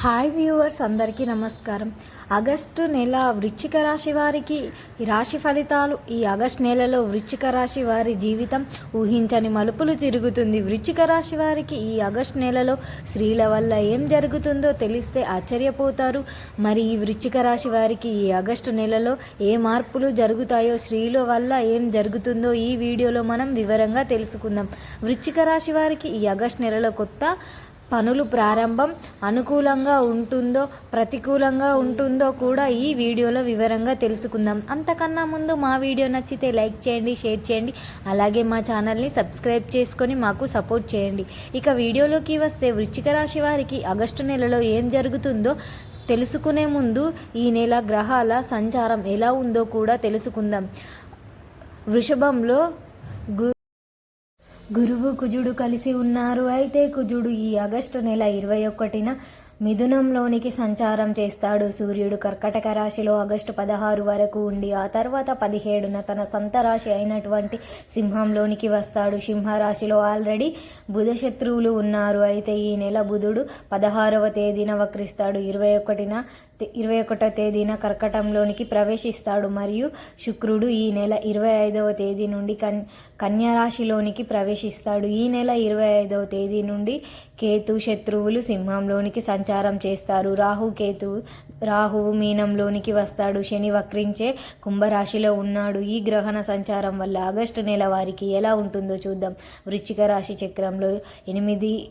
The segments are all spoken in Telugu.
హాయ్ వ్యూవర్స్ అందరికీ నమస్కారం. ఆగస్టు నెల వృశ్చిక రాశి వారికి ఈ రాశి ఫలితాలు ఈ ఆగస్టు నెలలో వృశ్చిక రాశి వారి జీవితం ఊహించని మలుపులు తిరుగుతుంది. వృశ్చిక రాశి వారికి ఈ ఆగస్టు నెలలో స్త్రీల వల్ల ఏం జరుగుతుందో తెలిస్తే ఆశ్చర్యపోతారు. మరి ఈ వృశ్చిక రాశి వారికి ఈ ఆగస్టు నెలలో ఏ మార్పులు జరుగుతాయో స్త్రీల వల్ల ఏం జరుగుతుందో ఈ వీడియోలో మనం వివరంగా తెలుసుకుందాం. వృశ్చిక రాశి వారికి ఈ ఆగస్టు నెలలో కొత్త పనులు ప్రారంభం అనుకూలంగా ఉంటుందో ప్రతికూలంగా ఉంటుందో కూడా ఈ వీడియోలో వివరంగా తెలుసుకుందాం. అంతకన్నా ముందు మా వీడియో నచ్చితే లైక్ చేయండి షేర్ చేయండి. అలాగే మా ఛానల్ని సబ్స్క్రైబ్ చేసుకొని మాకు సపోర్ట్ చేయండి. ఇక వీడియోలోకి వస్తే వృచ్చిక రాశి వారికి ఆగస్టు నెలలో ఏం జరుగుతుందో తెలుసుకునే ముందు ఈ నెల గ్రహాల సంచారం ఎలా ఉందో కూడా తెలుసుకుందాం. వృషభంలో గు గురువు కుజుడు కలిసి ఉన్నారు. అయితే కుజుడు ఈ ఆగస్టు నెల ఇరవై ఒకటిన మిథునంలోనికి సంచారం చేస్తాడు సూర్యుడు. కర్కటక రాశిలో ఆగస్టు పదహారు వరకు ఉండి ఆ తర్వాత పదిహేడున తన సొంత రాశి అయినటువంటి సింహంలోనికి వస్తాడు. సింహరాశిలో ఆల్రెడీ బుధ శత్రువులు ఉన్నారు. అయితే ఈ నెల బుధుడు పదహారవ తేదీన వక్రిస్తాడు. ఇరవై ఒకటిన ఇరవై ఒకటో తేదీన కర్కటంలోనికి ప్రవేశిస్తాడు. మరియు శుక్రుడు ఈ నెల ఇరవై ఐదవ తేదీ నుండి కన్ కన్యారాశిలోనికి ప్రవేశిస్తాడు. ఈ నెల ఇరవై ఐదవ తేదీ నుండి కేతు శత్రువులు సింహంలోనికి సంచారం చేస్తారు. రాహు కేతు రాహువు మీనంలోనికి వస్తాడు. శని వక్రించే కుంభరాశిలో ఉన్నాడు. ఈ గ్రహణ సంచారం వల్ల ఆగస్టు నెల వారికి ఎలా ఉంటుందో చూద్దాం. వృశ్చిక రాశి చక్రంలో ఎనిమిది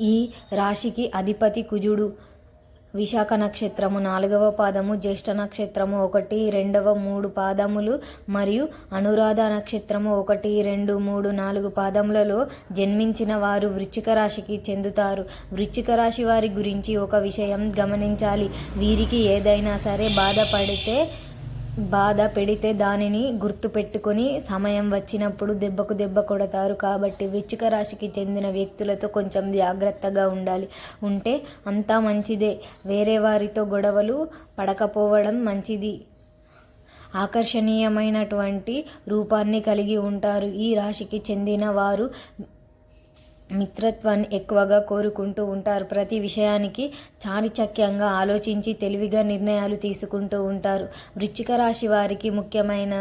ఈ రాశికి అధిపతి కుజుడు. విశాఖ నక్షత్రము నాలుగవ పాదము జ్యేష్ఠ నక్షత్రము ఒకటి రెండవ మూడు పాదములు మరియు అనురాధ నక్షత్రము ఒకటి రెండు మూడు నాలుగు పాదములలో జన్మించిన వారు వృశ్చిక రాశికి చెందుతారు. వృశ్చిక రాశి వారి గురించి ఒక విషయం గమనించాలి. వీరికి ఏదైనా సరే బాధపడితే బాధ పెడితే దానిని గుర్తు పెట్టుకొని సమయం వచ్చినప్పుడు దెబ్బకు దెబ్బ కొడతారు. కాబట్టి వృచ్చిక రాశికి చెందిన వ్యక్తులతో కొంచెం జాగ్రత్తగా ఉండాలి. ఉంటే అంతా మంచిదే. వేరే వారితో గొడవలు పడకపోవడం మంచిది. ఆకర్షణీయమైనటువంటి రూపాన్ని కలిగి ఉంటారు. ఈ రాశికి చెందిన వారు మిత్రత్వాన్ని ఎక్కువగా కోరుకుంటూ ఉంటారు. ప్రతి విషయానికి చారిచక్యంగా ఆలోచించి తెలివిగా నిర్ణయాలు తీసుకుంటూ ఉంటారు. వృశ్చిక రాశి వారికి ముఖ్యమైన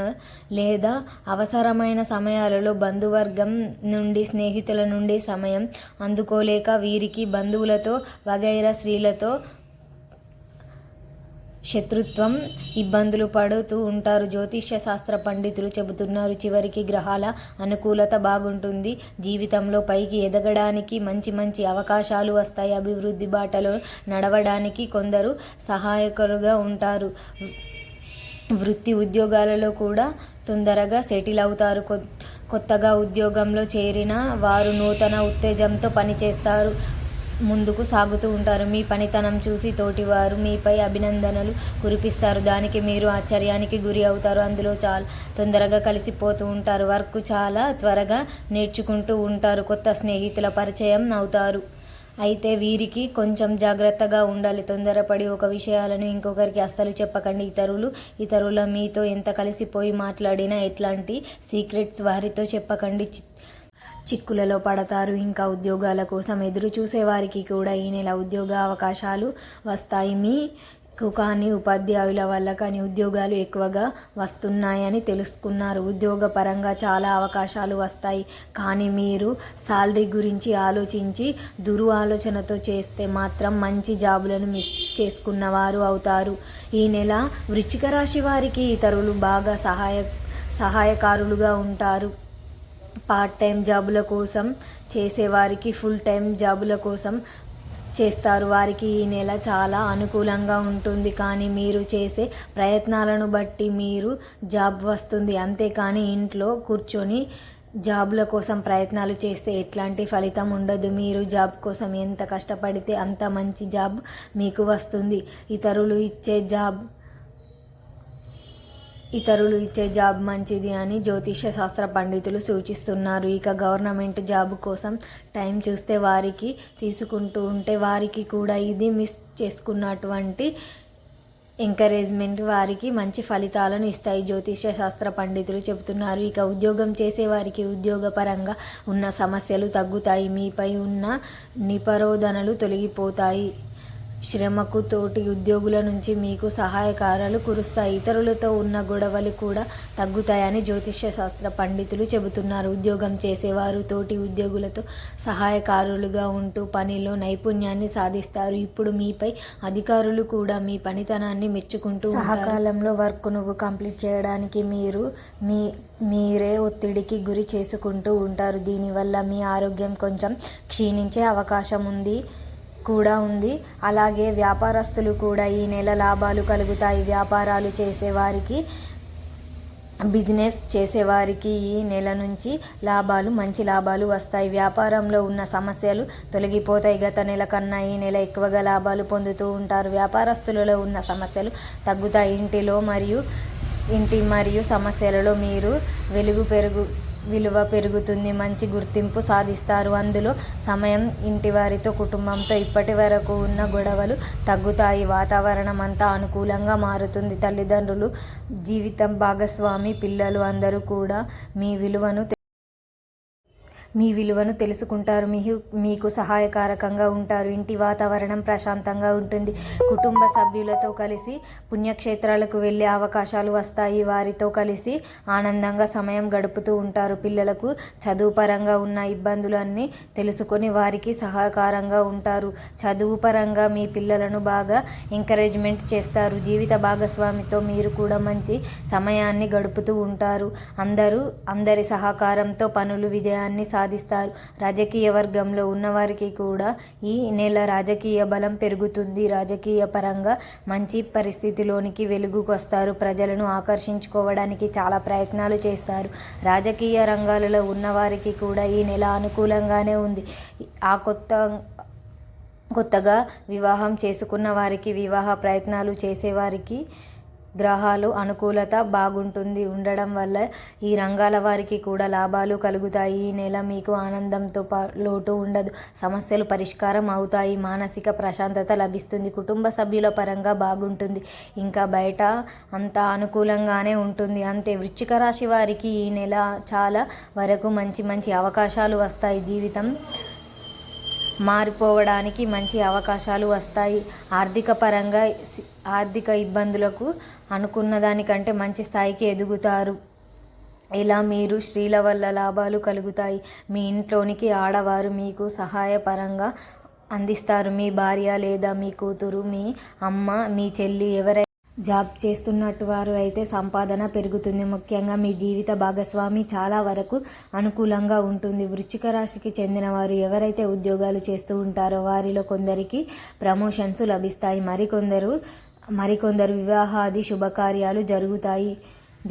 లేదా అవసరమైన సమయాలలో బంధువర్గం నుండి స్నేహితుల నుండి సమయం అందుకోలేక వీరికి బంధువులతో వగైరా స్త్రీలతో శత్రుత్వం ఇబ్బందులు పడుతూ ఉంటారు. జ్యోతిష్య శాస్త్ర పండితులు చెబుతున్నారు చివరికి గ్రహాల అనుకూలత బాగుంటుంది. జీవితంలో పైకి ఎదగడానికి మంచి మంచి అవకాశాలు వస్తాయి. అభివృద్ధి బాటలో నడవడానికి కొందరు సహాయకులుగా ఉంటారు. వృత్తి ఉద్యోగాలలో కూడా తొందరగా సెటిల్ అవుతారు. కొత్తగా ఉద్యోగంలో చేరిన వారు నూతన ఉత్తేజంతో పనిచేస్తారు. ముందుకు సాగుతూ ఉంటారు. మీ పనితనం చూసి తోటివారు మీపై అభినందనలు కురిపిస్తారు. దానికి మీరు ఆశ్చర్యానికి గురి అవుతారు. అందులో చాలా తొందరగా కలిసిపోతూ ఉంటారు. వర్క్ చాలా త్వరగా నేర్చుకుంటూ ఉంటారు. కొత్త స్నేహితుల పరిచయం అవుతారు. అయితే వీరికి కొంచెం జాగ్రత్తగా ఉండాలి. తొందరపడి ఒక విషయాలను ఇంకొకరికి అస్సలు చెప్పకండి. ఇతరులు ఇతరుల మీతో ఎంత కలిసిపోయి మాట్లాడినా ఎట్లాంటి సీక్రెట్స్ వారితో చెప్పకండి. చిక్కులలో పడతారు. ఇంకా ఉద్యోగాల కోసం ఎదురు చూసేవారికి కూడా ఈ నెల ఉద్యోగ అవకాశాలు వస్తాయి. మీ కానీ ఉపాధ్యాయుల వల్ల కానీ ఉద్యోగాలు ఎక్కువగా వస్తున్నాయని తెలుసుకున్నారు. ఉద్యోగ పరంగా చాలా అవకాశాలు వస్తాయి. కానీ మీరు సాలరీ గురించి ఆలోచించి దురు ఆలోచనతో చేస్తే మాత్రం మంచి జాబులను మిస్ చేసుకున్నవారు అవుతారు. ఈ నెల వృచ్చిక రాశి వారికి ఇతరులు బాగా సహాయ సహాయకారులుగా ఉంటారు. పార్ట్ టైం జాబుల కోసం చేసేవారికి ఫుల్ టైం జాబుల కోసం చేస్తారు. వారికి ఈ నెల చాలా అనుకూలంగా ఉంటుంది. కానీ మీరు చేసే ప్రయత్నాలను బట్టి మీరు జాబ్ వస్తుంది. అంతేకాని ఇంట్లో కూర్చొని జాబ్ల కోసం ప్రయత్నాలు చేస్తే ఎట్లాంటి ఫలితం ఉండదు. మీరు జాబ్ కోసం ఎంత కష్టపడితే అంత మంచి జాబ్ మీకు వస్తుంది. ఇతరులు ఇచ్చే జాబ్ ఇతరులు ఇచ్చే జాబ్ మంచిది అని జ్యోతిష శాస్త్ర పండితులు సూచిస్తున్నారు. ఇక గవర్నమెంట్ జాబ్ కోసం టైం చూస్తే వారికి తీసుకుంటూ ఉంటే వారికి కూడా ఇది మిస్ చేసుకున్నటువంటి ఎంకరేజ్మెంట్ వారికి మంచి ఫలితాలను ఇస్తాయి జ్యోతిష్య శాస్త్ర పండితులు చెబుతున్నారు. ఇక ఉద్యోగం చేసే వారికి ఉద్యోగపరంగా ఉన్న సమస్యలు తగ్గుతాయి. మీపై ఉన్న నిపరోధనలు తొలగిపోతాయి. శ్రమకు తోటి ఉద్యోగుల నుంచి మీకు సహాయకారాలు కురుస్తాయి. ఇతరులతో ఉన్న గొడవలు కూడా తగ్గుతాయని జ్యోతిష్య శాస్త్ర పండితులు చెబుతున్నారు. ఉద్యోగం చేసేవారు తోటి ఉద్యోగులతో సహాయకారులుగా ఉంటూ పనిలో నైపుణ్యాన్ని సాధిస్తారు. ఇప్పుడు మీపై అధికారులు కూడా మీ పనితనాన్ని మెచ్చుకుంటూ సహకాలంలో వర్క్ నువ్వు కంప్లీట్ చేయడానికి మీరు మీ మీరే ఒత్తిడికి గురి చేసుకుంటూ ఉంటారు. దీనివల్ల మీ ఆరోగ్యం కొంచెం క్షీణించే అవకాశం ఉంది. కూడా ఉంది. అలాగే వ్యాపారస్తులు కూడా ఈ నెల లాభాలు కలుగుతాయి. వ్యాపారాలు చేసేవారికి బిజినెస్ చేసేవారికి ఈ నెల నుంచి లాభాలు మంచి లాభాలు వస్తాయి. వ్యాపారంలో ఉన్న సమస్యలు తొలగిపోతాయి. గత నెల కన్నా ఈ నెల ఎక్కువగా లాభాలు పొందుతూ ఉంటారు. వ్యాపారస్తులలో ఉన్న సమస్యలు తగ్గుతాయి. ఇంటిలో మరియు ఇంటి మరియు సమస్యలలో మీరు వెలుగు పెరుగు విలువ పెరుగుతుంది మంచి గుర్తింపు సాధిస్తారు. అందులో సమయం ఇంటి వారితో కుటుంబంతో ఇప్పటి వరకు ఉన్న గొడవలు తగ్గుతాయి. వాతావరణం అంతా అనుకూలంగా మారుతుంది. తల్లిదండ్రులు జీవితం భాగస్వామి పిల్లలు అందరూ కూడా మీ విలువను మీ విలువను తెలుసుకుంటారు మీ మీకు సహాయకారకంగా ఉంటారు ఇంటి వాతావరణం ప్రశాంతంగా ఉంటుంది. కుటుంబ సభ్యులతో కలిసి పుణ్యక్షేత్రాలకు వెళ్ళే అవకాశాలు వస్తాయి. వారితో కలిసి ఆనందంగా సమయం గడుపుతూ ఉంటారు. పిల్లలకు చదువు పరంగా ఉన్న ఇబ్బందులన్నీ తెలుసుకొని వారికి సహకారంగా ఉంటారు. చదువు పరంగా మీ పిల్లలను బాగా ఎంకరేజ్మెంట్ చేస్తారు. జీవిత భాగస్వామితో మీరు కూడా మంచి సమయాన్ని గడుపుతూ ఉంటారు. అందరూ అందరి సహకారంతో పనులు విజయాన్ని సాధిస్తారు. రాజకీయ వర్గంలో ఉన్నవారికి కూడా ఈ నెల రాజకీయ బలం పెరుగుతుంది. రాజకీయ పరంగా మంచి పరిస్థితిలోనికి వెలుగుకొస్తారు. ప్రజలను ఆకర్షించుకోవడానికి చాలా ప్రయత్నాలు చేస్తారు. రాజకీయ రంగాలలో ఉన్నవారికి కూడా ఈ నెల అనుకూలంగానే ఉంది. ఆ కొత్త కొత్తగా వివాహం చేసుకున్న వారికి వివాహ ప్రయత్నాలు చేసేవారికి గ్రహాలు అనుకూలత బాగుంటుంది. ఉండడం వల్ల ఈ రంగాల వారికి కూడా లాభాలు కలుగుతాయి. ఈ నెల మీకు ఆనందంతో లోటు ఉండదు. సమస్యలు పరిష్కారం అవుతాయి. మానసిక ప్రశాంతత లభిస్తుంది. కుటుంబ సభ్యుల పరంగా బాగుంటుంది. ఇంకా బయట అంతా అనుకూలంగానే ఉంటుంది. అంతే. వృశ్చిక రాశి వారికి ఈ నెల చాలా వరకు మంచి మంచి అవకాశాలు వస్తాయి. జీవితం మారిపోవడానికి మంచి అవకాశాలు వస్తాయి. ఆర్థిక పరంగా సి- ఆర్థిక ఇబ్బందులకు అనుకున్న దానికంటే మంచి స్థాయికి ఎదుగుతారు. ఇలా మీరు స్త్రీల వల్ల లాభాలు కలుగుతాయి. మీ ఇంట్లోనికి ఆడవారు మీకు సహాయపరంగా అందిస్తారు. మీ భార్య లేదా మీ కూతురు మీ అమ్మ మీ చెల్లి ఎవరైనా జాబ్ చేస్తున్నట్టు వారు అయితే సంపాదన పెరుగుతుంది. ముఖ్యంగా మీ జీవిత భాగస్వామి చాలా వరకు అనుకూలంగా ఉంటుంది. వృశ్చిక రాశికి చెందిన వారు ఎవరైతే ఉద్యోగాలు చేస్తూ ఉంటారో వారిలో కొందరికి ప్రమోషన్స్ లభిస్తాయి. మరికొందరు మరికొందరు వివాహాది శుభకార్యాలు జరుగుతాయి.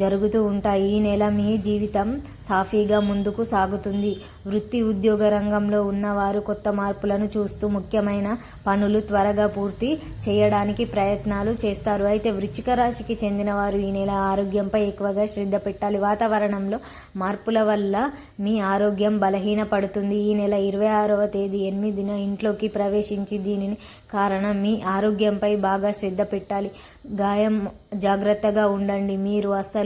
జరుగుతూ ఉంటాయి. ఈ నెల మీ జీవితం సాఫీగా ముందుకు సాగుతుంది. వృత్తి ఉద్యోగ రంగంలో ఉన్నవారు కొత్త మార్పులను చూస్తూ ముఖ్యమైన పనులు త్వరగా పూర్తి చేయడానికి ప్రయత్నాలు చేస్తారు. అయితే వృచ్చిక రాశికి చెందిన వారు ఈ నెల ఆరోగ్యంపై ఎక్కువగా శ్రద్ధ పెట్టాలి. వాతావరణంలో మార్పుల వల్ల మీ ఆరోగ్యం బలహీనపడుతుంది. ఈ నెల ఇరవై ఆరవ తేదీ ఎనిమిదిన ఇంట్లోకి ప్రవేశించి దీనిని కారణం మీ ఆరోగ్యంపై బాగా శ్రద్ధ పెట్టాలి. గాయం జాగ్రత్తగా ఉండండి. మీరు అస్సలు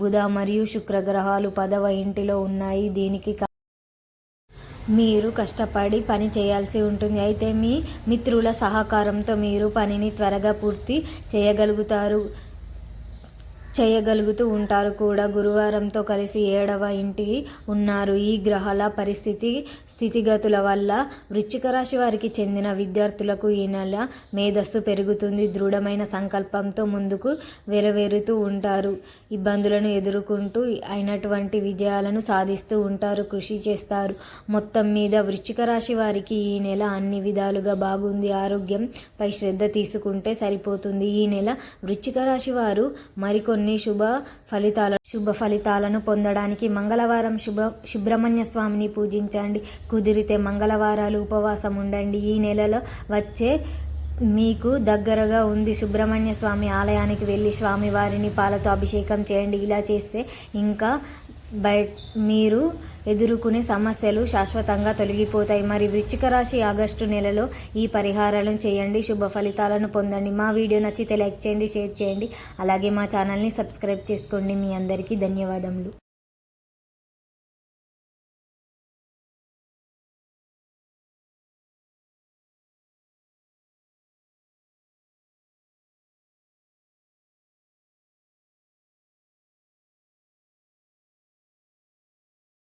బుధ మరియు శుక్ర గ్రహాలు పదవ ఇంటిలో ఉన్నాయి. దీనికి మీరు కష్టపడి పని చేయాల్సి ఉంటుంది. అయితే మీ మిత్రుల సహకారంతో మీరు పనిని త్వరగా పూర్తి చేయగలుగుతారు. చేయగలుగుతూ ఉంటారు కూడా. గురువారంతో కలిసి ఏడవ ఇంటి ఉన్నారు. ఈ గ్రహాల పరిస్థితి స్థితిగతుల వల్ల వృశ్చిక రాశి వారికి చెందిన విద్యార్థులకు ఈ నెల మేధస్సు పెరుగుతుంది. దృఢమైన సంకల్పంతో ముందుకు వెరవేరుతూ ఉంటారు. ఇబ్బందులను ఎదుర్కొంటూ అయినటువంటి విజయాలను సాధిస్తూ ఉంటారు. కృషి చేస్తారు. మొత్తం మీద వృశ్చిక రాశి వారికి ఈ నెల అన్ని విధాలుగా బాగుంది. ఆరోగ్యంపై శ్రద్ధ తీసుకుంటే సరిపోతుంది. ఈ నెల వృశ్చిక రాశి వారు మరికొన్ని శుభ ఫలితాల శుభ ఫలితాలను పొందడానికి మంగళవారం శుభ సుబ్రహ్మణ్య స్వామిని పూజించండి. కుదిరితే మంగళవారాలు ఉపవాసం ఉండండి. ఈ నెలలో వచ్చే మీకు దగ్గరగా ఉంది. సుబ్రహ్మణ్య స్వామి ఆలయానికి వెళ్ళి స్వామివారిని పాలతో అభిషేకం చేయండి. ఇలా చేస్తే ఇంకా బయట మీరు ఎదుర్కొనే సమస్యలు శాశ్వతంగా తొలగిపోతాయి. మరి వృశ్చిక రాశి ఆగస్టు నెలలో ఈ పరిహారాలను చేయండి. శుభ ఫలితాలను పొందండి. మా వీడియో నచ్చితే లైక్ చేయండి షేర్ చేయండి. అలాగే మా ఛానల్ని సబ్స్క్రైబ్ చేసుకోండి. మీ అందరికీ ధన్యవాదములు.